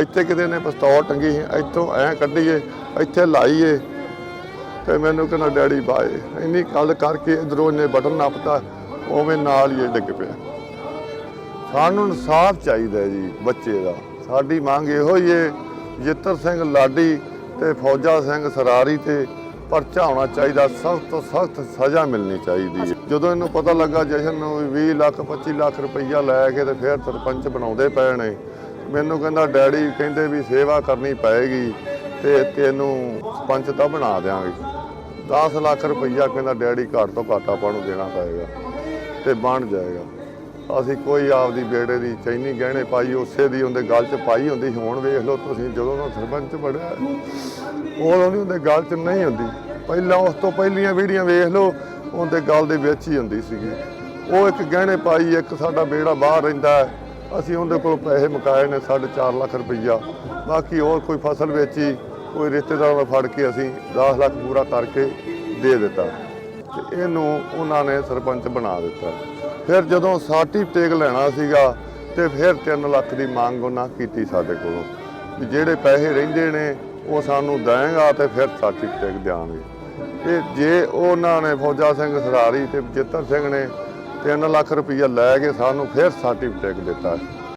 ਇੱਥੇ ਕਿਤੇ ਨੇ ਪਿਸਤੌਲ ਟੰਗੀ ਸੀ, ਇੱਥੋਂ ਐ ਕੱਢੀਏ, ਇੱਥੇ ਲਾਈਏ ਤੇ ਮੈਨੂੰ ਕਹਿੰਦਾ, ਡੈਡੀ ਬਾਏ, ਇੰਨੀ ਗੱਲ ਕਰਕੇ ਇਧਰੋਂ ਨੇ ਬਟਨ ਨੱਪਤਾ, ਉਵੇਂ ਨਾਲ ਹੀ ਇਹ ਡਿੱਗ ਪਿਆ। ਸਾਨੂੰ ਇਨਸਾਫ ਚਾਹੀਦਾ ਜੀ, ਬੱਚੇ ਦਾ। ਸਾਡੀ ਮੰਗ ਇਹੋ ਹੀ ਹੈ, ਜਿੱਤਰ ਸਿੰਘ ਲਾਡੀ ਤੇ ਫੌਜਾ ਸਿੰਘ ਸਰਾਰੀ ਤੇ ਪਰਚਾ ਹੋਣਾ ਚਾਹੀਦਾ, ਸਖਤ ਤੋਂ ਸਖਤ ਸਜ਼ਾ ਮਿਲਣੀ ਚਾਹੀਦੀ ਹੈ। ਜਦੋਂ ਇਹਨੂੰ ਪਤਾ ਲੱਗਾ ਜਸ਼ਨ ਨੂੰ ਵੀ 20 ਲੱਖ 25 ਲੱਖ ਰੁਪਈਆ ਲੈ ਕੇ ਤੇ ਫਿਰ ਸਰਪੰਚ ਬਣਾਉਂਦੇ ਪਏ ਨੇ ਮੈਨੂੰ ਕਹਿੰਦਾ, ਡੈਡੀ ਕਹਿੰਦੇ ਵੀ ਸੇਵਾ ਕਰਨੀ ਪਏਗੀ ਤੇ ਤੈਨੂੰ ਸਰਪੰਚ ਤਾਂ ਬਣਾ ਦਿਆਂਗੇ। 10 ਲੱਖ ਰੁਪਈਆ ਕਹਿੰਦਾ, ਡੈਡੀ ਘੱਟ ਤੋਂ ਘੱਟ ਆਪਾਂ ਨੂੰ ਦੇਣਾ ਪਏਗਾ ਤੇ ਬਣ ਜਾਏਗਾ। ਅਸੀਂ ਕੋਈ ਆਪਦੀ ਬੇੜੇ ਦੀ ਚੈਨੀ ਗਹਿਣੇ ਪਾਈ, ਉਸੇ ਦੀ ਉਹਦੇ ਗਲ 'ਚ ਪਾਈ ਹੁੰਦੀ। ਹੁਣ ਵੇਖ ਲਓ ਤੁਸੀਂ, ਜਦੋਂ ਦਾ ਸਰਪੰਚ ਬਣਿਆ ਉਦੋਂ ਨਹੀਂ ਉਹਦੇ ਗਲ 'ਚ ਨਹੀਂ ਹੁੰਦੀ। ਪਹਿਲਾਂ ਉਸ ਤੋਂ ਪਹਿਲੀਆਂ ਵੀਡੀਆਂ ਵੇਖ ਲਓ, ਉਹਦੇ ਗਲ ਦੇ ਵਿੱਚ ਹੀ ਹੁੰਦੀ ਸੀਗੀ। ਉਹ ਇੱਕ ਗਹਿਣੇ ਪਾਈ, ਇੱਕ ਸਾਡਾ ਬੇੜਾ ਬਾਹਰ ਰਹਿੰਦਾ ਅਸੀਂ ਉਹਦੇ ਕੋਲ ਪੈਸੇ ਮੁਕਾਏ ਨੇ 4.5 ਲੱਖ ਰੁਪਈਆ। ਬਾਕੀ ਹੋਰ ਕੋਈ ਫਸਲ ਵੇਚੀ, ਕੋਈ ਰਿਸ਼ਤੇਦਾਰਾਂ ਦਾ ਫੜ ਕੇ ਅਸੀਂ 10 ਲੱਖ ਪੂਰਾ ਕਰਕੇ ਦੇ ਦਿੱਤਾ। ਤੇ ਇਹਨੂੰ ਉਹਨਾਂ ਨੇ ਸਰਪੰਚ ਬਣਾ ਦਿੱਤਾ। ਫਿਰ ਜਦੋਂ ਸਰਟੀਫਿਕੇਟ ਲੈਣਾ ਸੀਗਾ, ਤੇ ਫਿਰ 3 ਲੱਖ ਦੀ ਮੰਗ ਉਹਨਾਂ ਕੀਤੀ ਸਾਡੇ ਕੋਲੋਂ। ਵੀ ਜਿਹੜੇ ਪੈਸੇ ਰਹਿੰਦੇ ਨੇ, ਉਹ ਸਾਨੂੰ ਦੇਂਗਾ ਤੇ ਫਿਰ ਸਰਟੀਫਿਕੇਟ ਦਿਆਂਗੇ। ਇਹ ਜੇ ਉਹਨਾਂ ਨੇ ਫੌਜਾ ਸਿੰਘ ਸਰਾਰੀ ਤੇ ਜਿੱਤਰ ਸਿੰਘ ਨੇ 3 ਲੱਖ ਰੁਪਈਆ ਲੈ ਕੇ ਸਾਨੂੰ ਫਿਰ ਸਰਟੀਫਿਕੇਟ ਦਿੱਤਾ।